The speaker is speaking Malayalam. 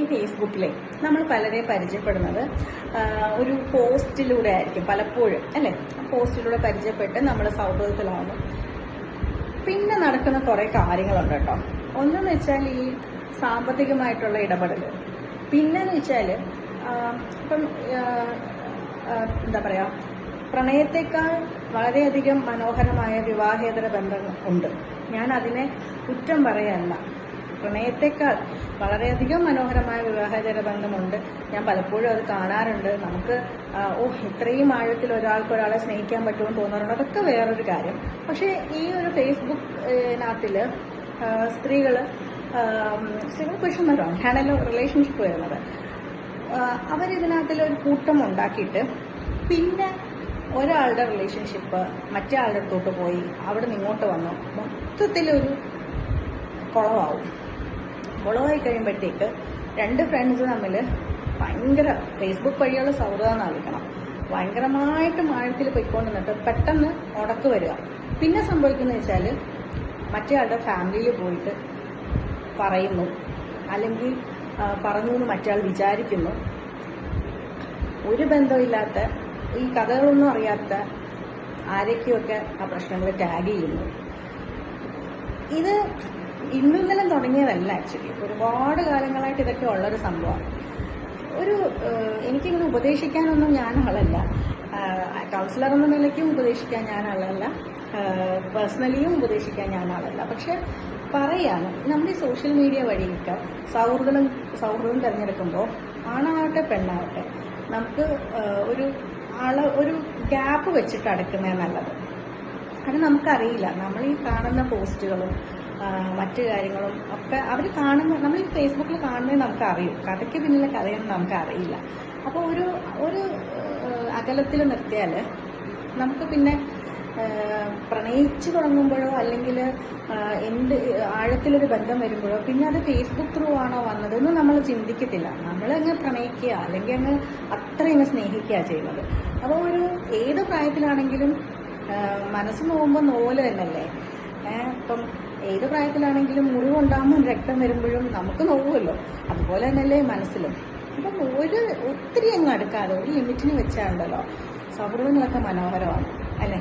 ഈ ഫേസ്ബുക്കിലെ നമ്മൾ പലരെ പരിചയപ്പെടുന്നത് ഒരു പോസ്റ്റിലൂടെ ആയിരിക്കും പലപ്പോഴും അല്ലേ? പോസ്റ്റിലൂടെ പരിചയപ്പെട്ട് നമ്മൾ സൗഹൃദത്തിലാവുന്നു പിന്നെ നടക്കുന്ന കുറേ കാര്യങ്ങളുണ്ട് കേട്ടോ. ഒന്നെന്ന് വെച്ചാൽ ഈ സാമ്പത്തികമായിട്ടുള്ള ഇടപെടൽ പിന്നെന്ന് വെച്ചാൽ ഇപ്പം എന്താ പറയുക പ്രണയത്തെക്കാൾ വളരെയധികം മനോഹരമായ വിവാഹേതര ബന്ധങ്ങൾ ഉണ്ട്. ഞാൻ അതിനെ കുറ്റം പറയല്ല. പ്രണയത്തെക്കാൾ വളരെയധികം മനോഹരമായ വിവാഹേതര ബന്ധമുണ്ട് ഞാൻ പലപ്പോഴും അത് കാണാറുണ്ട്. നമുക്ക് ഓ ഇത്രയും ആഴത്തിൽ ഒരാൾക്ക് ഒരാളെ സ്നേഹിക്കാൻ പറ്റുമെന്ന് തോന്നാറുണ്ട്. അതൊക്കെ വേറൊരു കാര്യം. പക്ഷേ ഈ ഒരു ഫേസ്ബുക്കിനകത്തിൽ സ്ത്രീകൾ സ്ത്രീകൾ പുരുഷന്മാരാണ് ആണല്ലോ റിലേഷൻഷിപ്പ് വരുന്നത്. അവരിതിനകത്തിൽ ഒരു കൂട്ടം ഉണ്ടാക്കിയിട്ട് പിന്നെ ഒരാളുടെ റിലേഷൻഷിപ്പ് മറ്റേ ആളുടെ അടുത്തോട്ട് പോയി. അവിടെ നിന്ന് ഇങ്ങോട്ട് വന്നു. മൊത്തത്തിലൊരു കുളമാവും കുളമായി കഴിയുമ്പോഴത്തേക്ക് രണ്ട് ഫ്രണ്ട്സ് തമ്മിൽ ഭയങ്കര ഫേസ്ബുക്ക് വഴിയുള്ള സൗഹൃദം നൽകണം ഭയങ്കരമായിട്ട് ആഴത്തിൽ പോയിക്കൊണ്ട് നിന്നിട്ട് പെട്ടെന്ന് ഉടക്ക് വരിക. പിന്നെ സംഭവിക്കുന്നത് വെച്ചാൽ മറ്റേയാളുടെ ഫാമിലിയിൽ പോയിട്ട് പറയുന്നു. അല്ലെങ്കിൽ പറഞ്ഞു എന്ന് മറ്റേ വിചാരിക്കുന്നു. ഒരു ബന്ധമില്ലാത്ത ഈ കഥകളൊന്നും അറിയാത്ത ആരൊക്കെയൊക്കെ ആ പ്രശ്നങ്ങൾ ടാഗ് ചെയ്യുന്നു. ഇത് ഇന്നും ഇന്നലെ തുടങ്ങിയതല്ല ആക്ച്വലി ഒരുപാട് കാലങ്ങളായിട്ട് ഇതൊക്കെ ഉള്ളൊരു സംഭവമാണ്. ഒരു എനിക്കിങ്ങനെ ഉപദേശിക്കാനൊന്നും ഞാൻ ആളല്ല. കൗൺസിലർ എന്ന നിലയ്ക്കും ഉപദേശിക്കാൻ ഞാൻ ആളല്ല. പേഴ്സണലിയും ഉപദേശിക്കാൻ ഞാൻ ആളല്ല. പക്ഷെ പറയാണ് നമ്മുടെ സോഷ്യൽ മീഡിയ വഴിയൊക്കെ സൗഹൃദം സൗഹൃദം തിരഞ്ഞെടുക്കുമ്പോൾ ആണാവട്ടെ പെണ്ണാവട്ടെ നമുക്ക് ഒരു ആൾ ഒരു ഗ്യാപ്പ് വെച്ചിട്ട് അടക്കുന്നേ നല്ലത്. കാരണം നമുക്കറിയില്ല. നമ്മൾ ഈ കാണുന്ന പോസ്റ്റുകളും മറ്റു കാര്യങ്ങളും ഒക്കെ അവർ കാണുന്ന നമ്മൾ ഈ ഫേസ്ബുക്കിൽ കാണുന്നത് നമുക്ക് അറിയും കഥയ്ക്ക് പിന്നിലെ കഥയൊന്നും നമുക്ക് അറിയില്ല അപ്പോൾ ഒരു ഒരു അകലത്തിൽ നിർത്തിയാൽ നമുക്ക് പിന്നെ പ്രണയിച്ചു തുടങ്ങുമ്പോഴോ അല്ലെങ്കിൽ എന്ത് ആഴത്തിലൊരു ബന്ധം വരുമ്പോഴോ പിന്നെ അത് ഫേസ്ബുക്ക് ത്രൂ ആണോ വന്നതെന്ന് നമ്മൾ ചിന്തിക്കത്തില്ല. നമ്മളങ്ങ് പ്രണയിക്കുക അല്ലെങ്കിൽ അങ്ങ് അത്രയങ്ങ് സ്നേഹിക്കുക ചെയ്യുന്നത്. അപ്പോൾ ഒരു ഏത് പ്രായത്തിലാണെങ്കിലും മനസ്സ് നോവുമ്പോൾ നോൽ തന്നെയല്ലേ? ഇപ്പം ഏത് പ്രായത്തിലാണെങ്കിലും മുറിവുണ്ടാകുമ്പോൾ രക്തം വരുമ്പോഴും നമുക്ക് നോവുമല്ലോ. അതുപോലെ തന്നെയല്ലേ മനസ്സിലും. അപ്പം ഒരു ഒത്തിരി അങ്ങ് അടുക്കാതെ ഒരു ലിമിറ്റിന് വെച്ചാണ്ടല്ലോ സൗഹൃദങ്ങളൊക്കെ മനോഹരമാണ് അല്ലേ?